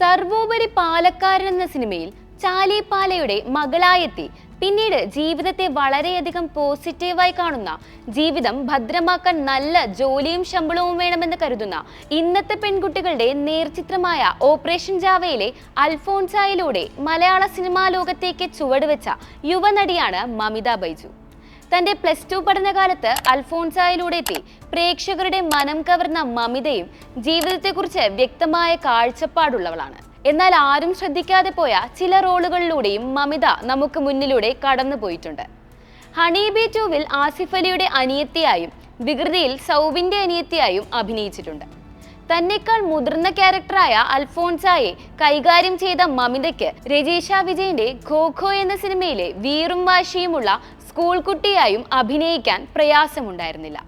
സർവോപരി പാലക്കാരൻ എന്ന സിനിമയിൽ ചാലിപ്പാലയുടെ മകളായെത്തി. പിന്നീട് ജീവിതത്തെ വളരെയധികം പോസിറ്റീവായി കാണുന്ന ജീവിതം ഭദ്രമാക്കാൻ നല്ല ജോലിയും ശമ്പളവും വേണമെന്ന് കരുതുന്ന ഇന്നത്തെ പെൺകുട്ടികളുടെ നേർചിത്രമായ ഓപ്പറേഷൻ ജാവയിലെ അൽഫോൺസായിലൂടെ മലയാള സിനിമാ ലോകത്തേക്ക് ചുവടുവെച്ച യുവനടിയാണ് മമിത ബൈജു. തന്റെ പ്ലസ് ടു പഠനകാലത്ത് അൽഫോൺസായിലൂടെ എത്തി. പ്രേക്ഷകരുടെ മനം കവർന്ന മമിതയും ജീവിതത്തെക്കുറിച്ച് വ്യക്തമായ കാഴ്ചപ്പാടുള്ളവളാണ്. എന്നാൽ ആരും ശ്രദ്ധിക്കാതെ പോയ ചില റോളുകളിലൂടെയും മമിത നമുക്ക് മുന്നിലൂടെ കടന്നു പോയിട്ടുണ്ട്. ഹണി ബി ടൂവിൽ ആസിഫ് അലിയുടെ അനിയത്തിയായും വികൃതിയിൽ സൗബിന്റെ അനിയത്തിയായും അഭിനയിച്ചിട്ടുണ്ട്. തന്നെക്കാൾ മുതിർന്ന ക്യാരക്ടറായ അൽഫോൺസായെ കൈകാര്യം ചെയ്ത മമിതയ്ക്ക് രജീഷ വിജയന്റെ ഖോഖോ എന്ന സിനിമയിലെ വീറും വാശിയുമുള്ള സ്കൂൾ കുട്ടിയായും അഭിനയിക്കാൻ പ്രയാസമുണ്ടായിരുന്നില്ല.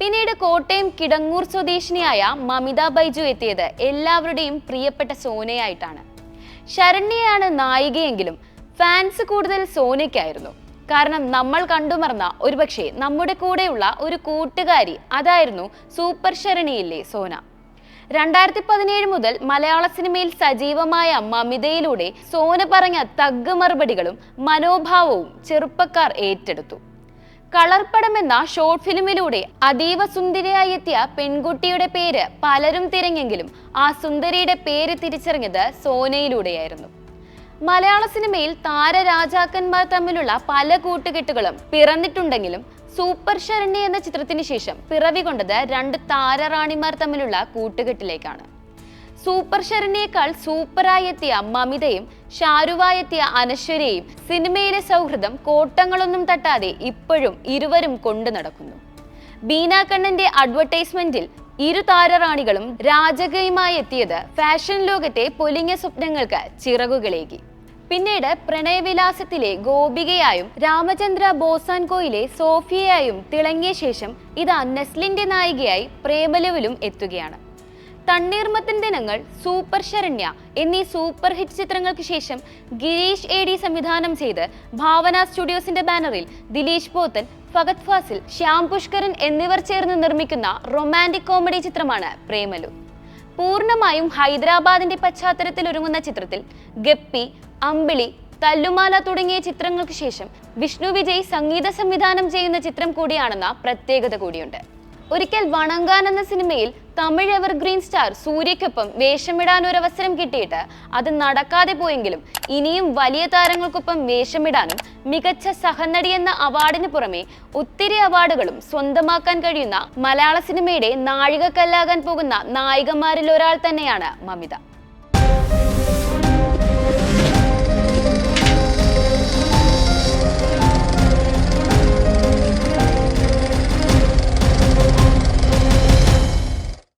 പിന്നീട് കോട്ടയം കിടങ്ങൂർ സ്വദേശിനിയായ മമിത ബൈജു എത്തിയത് എല്ലാവരുടെയും പ്രിയപ്പെട്ട സോനയായിട്ടാണ്. ശരണ്യയാണ് നായികയെങ്കിലും ഫാൻസ് കൂടുതൽ സോനയ്ക്കായിരുന്നു. കാരണം നമ്മൾ കണ്ടുമറന്ന ഒരുപക്ഷെ നമ്മുടെ കൂടെയുള്ള ഒരു കൂട്ടുകാരി അതായിരുന്നു സൂപ്പർ ശരണിയിലെ സോന. രണ്ടായിരത്തി പതിനേഴ് മുതൽ മലയാള സിനിമയിൽ സജീവമായ മമിതയിലൂടെ സോന പറഞ്ഞ തഗ് മറുപടികളും മനോഭാവവും ചെറുപ്പക്കാർ ഏറ്റെടുത്തു. കളർപ്പടം എന്ന ഷോർട്ട് ഫിലിമിലൂടെ അതീവ സുന്ദരിയായി എത്തിയ പെൺകുട്ടിയുടെ പേര് പലരും തിരഞ്ഞെങ്കിലും ആ സുന്ദരിയുടെ പേര് തിരിച്ചറിഞ്ഞത് സോനയിലൂടെയായിരുന്നു. മലയാള സിനിമയിൽ താരരാജാക്കന്മാർ തമ്മിലുള്ള പല കൂട്ടുകെട്ടുകളും പിറന്നിട്ടുണ്ടെങ്കിലും സൂപ്പർ ശരണ്യ എന്ന ചിത്രത്തിന് ശേഷം പിറവി കൊണ്ടത് രണ്ട് താരറാണിമാർ തമ്മിലുള്ള കൂട്ടുകെട്ടിലേക്കാണ്. സൂപ്പർ ശരണ്യേക്കാൾ സൂപ്പറായി എത്തിയ മമിതയും ഷാരുവായി എത്തിയ അനശ്വരയും സിനിമയിലെ സൗഹൃദം കോട്ടങ്ങളൊന്നും തട്ടാതെ ഇപ്പോഴും ഇരുവരും കൊണ്ടു നടക്കുന്നു. ബീന കണ്ണന്റെ അഡ്വർടൈസ്മെന്റിൽ ഇരു താരറാണികളും രാജകയുമായി എത്തിയത് ഫാഷൻ ലോകത്തെ പൊലിഞ്ഞ സ്വപ്നങ്ങൾക്ക് ചിറകുകളേകി. പിന്നീട് പ്രണയവിലാസത്തിലെ ഗോപികയായും രാമചന്ദ്ര ബോസാൻകോയിലെ സോഫിയയായും തിളങ്ങിയ ശേഷം ഇതാ നെസ്ലിന്റെ നായികയായി പ്രേമലവിലും എത്തുകയാണ്. തണ്ണീർമത്തൻ ദിനങ്ങൾ സൂപ്പർ ശരണ്യ എന്നീ സൂപ്പർ ഹിറ്റ് ചിത്രങ്ങൾക്ക് ശേഷം ഗിരീഷ് എ ഡി സംവിധാനം ചെയ്ത് ഭാവന സ്റ്റുഡിയോസിന്റെ ബാനറിൽ ദിലീഷ് പോത്തൻ ഫഗത് ഫാസിൽ ശ്യാം പുഷ്കരൻ എന്നിവർ ചേർന്ന് നിർമ്മിക്കുന്ന റൊമാന്റിക് കോമഡി ചിത്രമാണ് പ്രേമലു. പൂർണമായും ഹൈദരാബാദിന്റെ പശ്ചാത്തലത്തിൽ ഒരുങ്ങുന്ന ചിത്രത്തിൽ ഗപ്പി അമ്പിളി തല്ലുമാല തുടങ്ങിയ ചിത്രങ്ങൾക്ക് ശേഷം വിഷ്ണു വിജയ് സംഗീത സംവിധാനം ചെയ്യുന്ന ചിത്രം കൂടിയാണെന്ന പ്രത്യേകത കൂടിയുണ്ട്. ഒരിക്കൽ വണങ്കാൻ എന്ന സിനിമയിൽ തമിഴ് എവർഗ്രീൻ സ്റ്റാർ സൂര്യക്കൊപ്പം വേഷമിടാൻ ഒരു അവസരം കിട്ടിയിട്ട് അത് നടക്കാതെ പോയെങ്കിലും ഇനിയും വലിയ താരങ്ങൾക്കൊപ്പം വേഷമിടാനും മികച്ച സഹനടി എന്ന അവാർഡിന് പുറമെ ഒത്തിരി അവാർഡുകളും സ്വന്തമാക്കാൻ കഴിയുന്ന മലയാള സിനിമയുടെ നാഴികക്കല്ലാകാൻ പോകുന്ന നായികമാരിൽ ഒരാൾ തന്നെയാണ് മമിത.